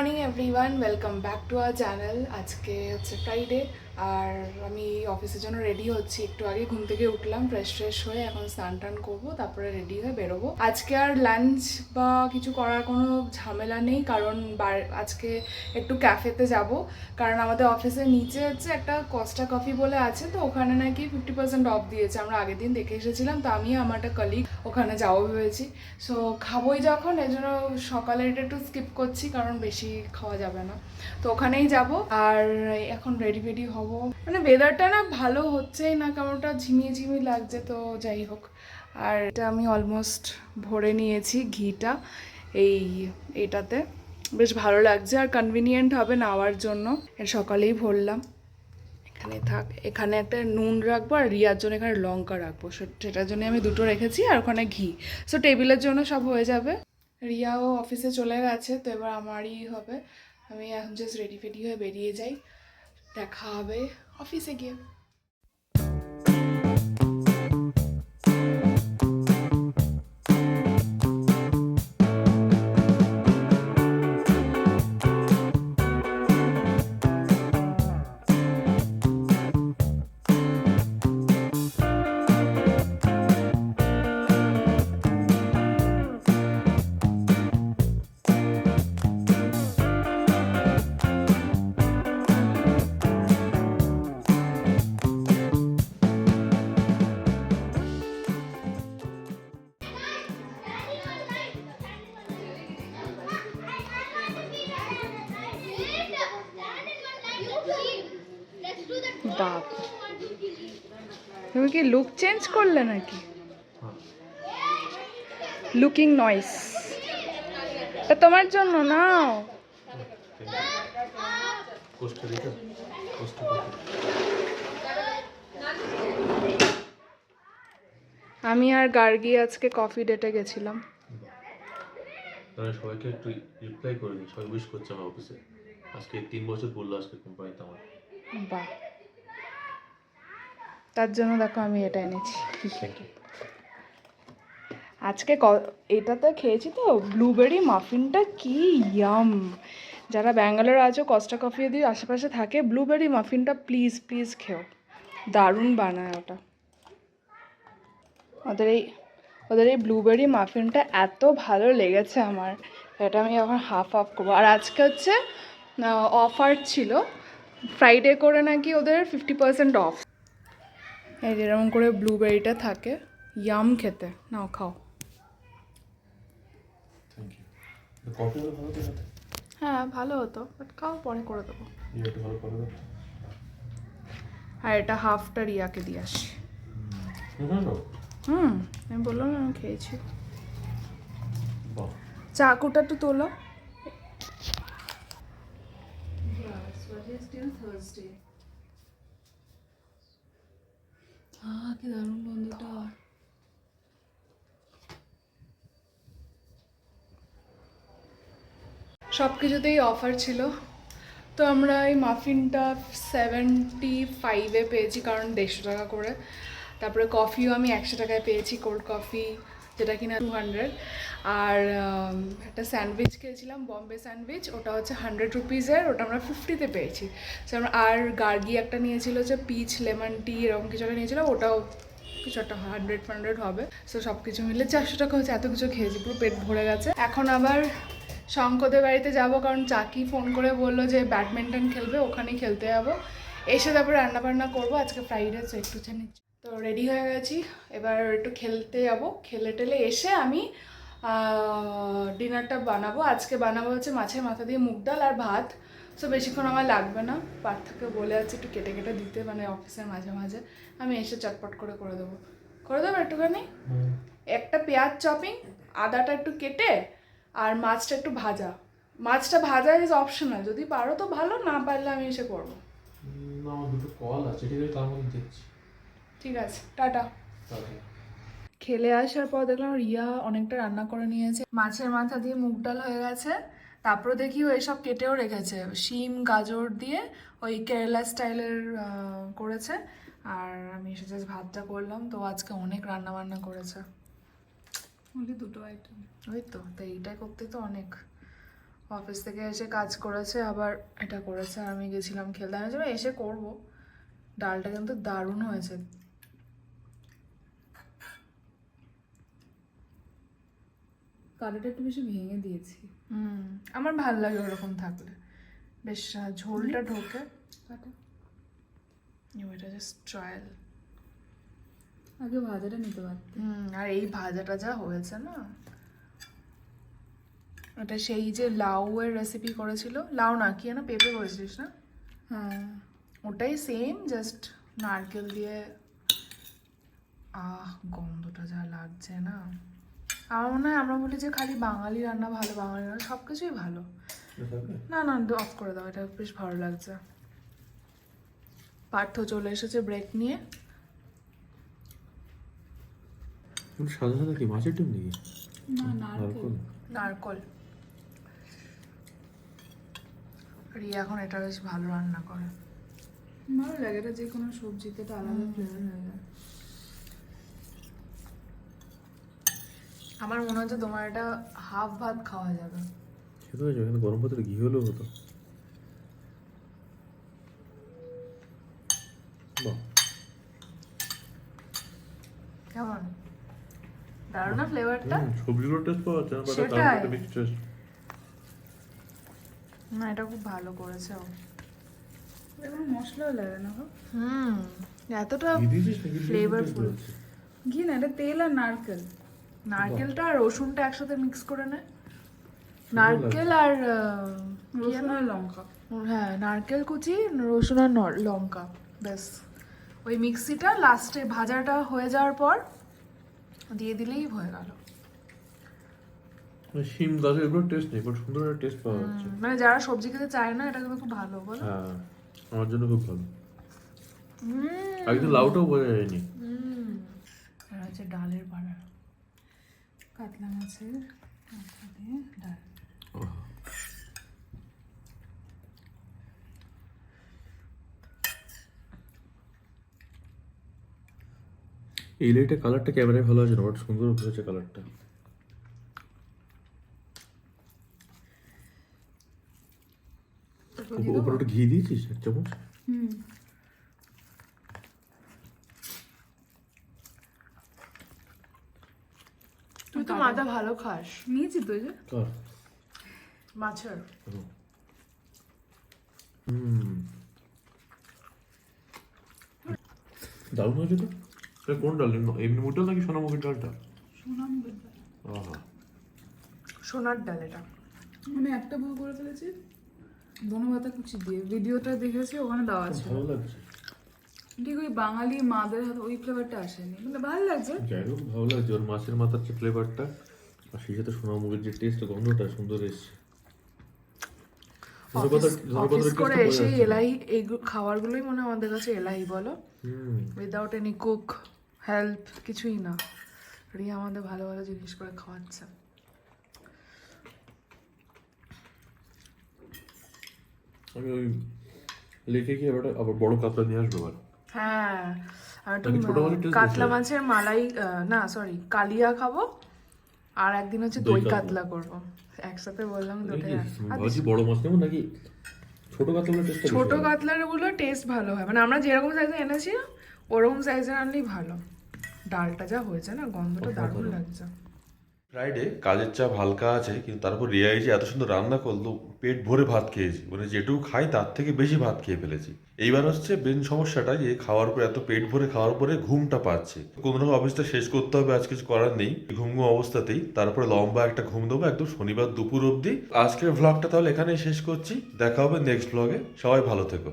Morning everyone welcome back to our channel আজকে হচ্ছে Friday আর আমি অফিসের জন্য রেডি হচ্ছি। একটু আগে ঘুম থেকে উঠলাম ফ্রেশ ফ্রেশ হয়ে এখন স্নান টান করব, তারপরে রেডি হয়ে বেরোবো। আজকে আর লাঞ্চ বা কিছু করার কোনো ঝামেলা নেই, কারণ আজকে একটু ক্যাফেতে যাব। কারণ আমাদের অফিসের নিচে হচ্ছে একটা কস্টা কফি বলে আছে, তো ওখানে নাকি ফিফটি পার্সেন্ট অফ দিয়েছে। আমরা আগের দিন দেখে এসেছিলাম, তো আমি আমার একটা কলিগ ওখানে যাব ভেবেছি। সো খাবোই যখন এই জন্য সকালে এটা একটু স্কিপ করছি, কারণ বেশি খাওয়া যাবে না। তো ওখানেই যাব, আর এখন রেডি ফেডি হব। মানে ওয়েদারটা না ভালো হচ্ছেই না কেমনটা ঝিমিয়ে ঝিমিয়ে লাগছে, তো যাই হোক। আর এটা আমি অলমোস্ট ভরে নিয়েছি ঘিটা, এই এটাতে। বেশ ভালো লাগছে, আর কনভিনিয়েন্ট হবে নেওয়ার জন্য। সকালেই ভরলাম। এখানে থাক, এখানে একটা নুন রাখব আর রিয়ার জন্য এখানে লঙ্কা রাখব। সে- সেটার জন্য আমি দুটো রেখেছি, আর ওখানে ঘি। সো টেবিলের জন্য সব হয়ে যাবে। রিয়াও অফিসে চলে গেছে, তো এবার আমারই হবে। আমি এখন জাস্ট রেডি ফেডি হয়ে বেরিয়ে যাই। দেখা হবে অফিসে গিয়ে বাপ। তুমি কি লুক চেঞ্জ করলে নাকি? লুকিং নয়েস তা তোমার জন্য নাও। আমি আর গার্গি আজকে কফি ডেটে গেছিলাম। তাহলে সবাইকে একটু রিপ্লাই করে দিই সবাই উইশ করছে আমার অফিসে আজকে তিন বছর পড়ল আজকে কোম্পানিতে আমার। বাহ। তার জন্য দেখো আমি এটা এনেছি। আজকে ক- এটাতে খেয়েছি তো ব্লুবেরি মাফিনটা কি ইয়াম যারা ব্যাঙ্গালোর আছো কস্টা কফি যদি আশেপাশে থাকে ব্লুবেরি মাফিনটা প্লিজ প্লিজ খেও। দারুণ বানায় ওটা। ওদের এই ওদের এই ব্লুবেরি মাফিনটা এত ভালো লেগেছে আমার এটা আমি এখন হাফ হাফ করব। আর আজকে হচ্ছে অফার ছিল ফ্রাইডে করে নাকি ওদের ফিফটি পার্সেন্ট অফ এই যেরকম করে ব্লুবেরিটা থাকে ইয়াম খেতে। নাও খাও। তো হ্যাঁ ভালো হতো বাট খাও পরে করে দেবো। এই একটু ভালো করে দাও আর এটা হাফটা রিয়াকে দিয়ে আসি। হুম। আমি বললাম আমি খেয়েছি। চাকুটা একটু তোলো। আহ, সব কিছুতেই অফার ছিল। তো আমরা এই মাফিনটা সেভেন্টি ফাইভে পেয়েছি কারণ দেড়শো টাকা করে। তারপরে কফিও আমি একশো টাকায় পেয়েছি কোল্ড কফি যেটা কিনা টু হান্ড্রেড আর একটা স্যান্ডউইচ খেয়েছিলাম, বম্বে স্যান্ডউইচ। ওটা হচ্ছে হান্ড্রেড রুপিজের ওটা আমরা ফিফটিতে পেয়েছি। আর গার্গি একটা নিয়েছিল যে পিচ লেমন টি এরকম কিছু একটা নিয়েছিল, ওটাও কিছু একটা হান্ড্রেড ফান্ড্রেড হবে। সো সব কিছু মিলে চারশো টাকা হচ্ছে এত কিছু খেয়েছি, পুরো পেট ভরে গেছে। এখন আবার শঙ্কদের বাড়িতে যাব, কারণ চাকি ফোন করে বলল যে ব্যাডমিন্টন খেলবে, ওখানেই খেলতে যাব। এসে তারপর রান্না বান্না করব, আজকে ফ্রাইড রাইস একটু জানি তো রেডি হয়ে গেছি। এবার একটু খেলতে যাব। খেলে টেলে এসে আমি ডিনারটা বানাবো। আজকে বানাবো হচ্ছে মাছের মাথা দিয়ে মুগ ডাল আর ভাত। সো বেশিক্ষণ আমার লাগবে না। পার্থকে বলে আছে একটু কেটে কেটে দিতে মানে অফিসের মাঝে মাঝে। আমি এসে চটপট করে করে দেবো। করে দেবো একটুখানি? একটা পেঁয়াজ চপিং আদাটা একটু কেটে আর মাছটা একটু ভাজা। মাছটা ভাজা ইজ অপশনাল যদি পারো তো ভালো না পারলে আমি এসে করব। না আমার দুটো কল আছে। ঠিক আছে তার মধ্যে দেখছি। ঠিক আছে টাটা। খেলে আসার পর দেখলাম রিয়া অনেকটা রান্না করে নিয়েছে। মাছের মাথা দিয়ে মুগ ডাল হয়ে গেছে। তারপরে দেখি ও এসব কেটেও রেখেছে। শিম গাজর দিয়ে ওই কেরালা স্টাইলের করেছে। আর আমি এসে জাস্ট ভাতটা করলাম। তো আজকে অনেক রান্না বান্না করেছে। only দুটো আইটেম ওই তো তো এইটা করতে তো অনেক। অফিস থেকে এসে কাজ করেছে আবার এটা করেছে। আর আমি গেছিলাম খেলতে। আমি এসে করব। ডালটা কিন্তু দারুণ হয়েছে। কালিটা একটু বেশি ভেঙে দিয়েছি। হুম আমার ভালো লাগে ওরকম থাকলে। বেশ ঝোলটা ঢোকে। এটা জাস্ট ট্রায়াল আগে ভাজাটা নিতে পারতে। হুম আর এই ভাজাটা যা হয়েছে না? এটা সেই যে লাউ এর রেসিপি করেছিল। লাউ না কি না পেঁপে করেছিলিস না? হ্যাঁ। ওটাই সেম জাস্ট নারকেল দিয়ে। আহ গন্ধটা যা লাগছে না। আমার মনে হয় আমরা বলি যে খালি বাঙালি রান্না ভালো বাঙালি রান্না সব কিছুই ভালো না না অফ করে দাও এটা বেশ ভালো লাগছে। পার্থ চলে এসেছে ব্রেক নিয়ে। সাদা সাদা কি মাছের ডিম নাকি? নারকেল। নারকল। রিয়া এখন এটা বেশ ভালো রান্না করে। ভালো লাগে এটা যে কোনো সবজিতে এটা আলাদা ফ্লেভার হয়ে যায়। আমার মনে হচ্ছে তোমার এটা হাফ ভাত খাওয়া যাবে। খেতে হয়েছে এখানে গরম ভাতের ঘি হলেও হতো। কেমন? দারুণ না ফ্লেভারটা হুম, টেস্ট পাওয়া যাচ্ছে না বাট তার একটা টেস্ট না এটা খুব ভালো করেছে ও। এটা মশলাও লাগে না। হুম এতটা ঘি না এটা তেল আর নারকেল। নারকেলটা আর রসুনটা একসাথে মিক্স করে নেয় নারকেল আর রসুন আর লঙ্কা। হ্যাঁ নারকেল কুচি রসুন আর লঙ্কা ব্যাস। ওই মিক্সিটা লাস্টে ভাজাটা হয়ে যাওয়ার পর দিয়ে দিলেই হয়ে গেল। শিম গাছের এগুলোর টেস্ট নেই বাট সুন্দর একটা টেস্ট পাওয়া যাচ্ছে। মানে যারা সবজি খেতে চায় না এটা কিন্তু খুব ভালো বলো। হ্যাঁ আমার জন্য খুব ভালো। হুম। আগে তো লাউটাও বোঝা যায়নি। হুম। এটা হচ্ছে ডালের বাড়া কাতলা মাছের মাথা দিয়ে ডাল এই কালারটা ক্যামেরায় ভালো আছে না? বাট সুন্দর হয়েছে কালারটা। উপরে ঘি দিয়েছিস? এক চামচ হুম তুই তো মাথা ভালো খাস। নিয়েছি তো যে। মাছের। দারুণ হয়েছে তো? এটা কোন ডাল? এমনি মুগ ডাল নাকি সোনামুখের ডালটা? সোনামুগের ডাল। আহা। সোনার ডাল এটা। আমি একটা ভুল করে ফেলেছি। ধনেপাতা কুচি দিয়ে। ভিডিওটা দেখেছি ওখানে দেওয়া আছে। ভালো লাগছে। ঠিক ওই বাঙালি মাদের হাতে ওই ফ্লেভারটা আসেনি। কিন্তু ভালো লাগছে। যাই হোক ভালো লাগছে ওর মাছের মাথার যে ফ্লেভারটা আর সেই সাথে সোনামুখের যে টেস্ট গন্ধটা সুন্দর এসছে। অফিস করে এসে এলাই এই খাবারগুলোই মনে আমাদের কাছে এলাই বলো। উইদাউট এনি কুক হেল্প কিছুই না। রিয়া আমাদের ভালো ভালো জিনিস করে খাওয়াচ্ছে। আমি ওই লেকে গিয়ে আবার বড় কাতলা নিয়ে আসব আবার। হ্যাঁ আর একটু কাতলা মাছের মালাই না সরি কালিয়া খাব আর একদিন হচ্ছে দই কাতলা। করব। একসাথে বললাম ভাবছি বড় মাছ নেব নাকি ছোট কাতলার টেস্ট ছোট কাতলারগুলো টেস্ট ভালো হয়। মানে আমরা যেরকম সাইজে এনেছি ওরকম সাইজের আনলেই ভালো। ডালটা যা হয়েছে না গন্ধটা দারুণ লাগছে। ফ্রাইডে কাজের চাপ হালকা আছে, কিন্তু তারপর রিয়াই যে এত সুন্দর রান্না করল, পেট ভরে ভাত খেয়েছি। মানে যেটুকু খাই তার থেকে বেশি ভাত খেয়ে ফেলেছি। এইবার হচ্ছে মেন সমস্যাটা যে খাওয়ার পরে এত পেট ভরে খাওয়ার পরে ঘুমটা পাচ্ছে। কোনো রকম অফিসটা শেষ করতে হবে আজ কিছু করার নেই। ঘুম ঘুম অবস্থাতেই, তারপরে লম্বা একটা ঘুম দেবো একদম শনিবার দুপুর অবধি। আজকের ভ্লগটা তাহলে এখানেই শেষ করছি। দেখা হবে নেক্সট ভ্লগে সবাই ভালো থেকো।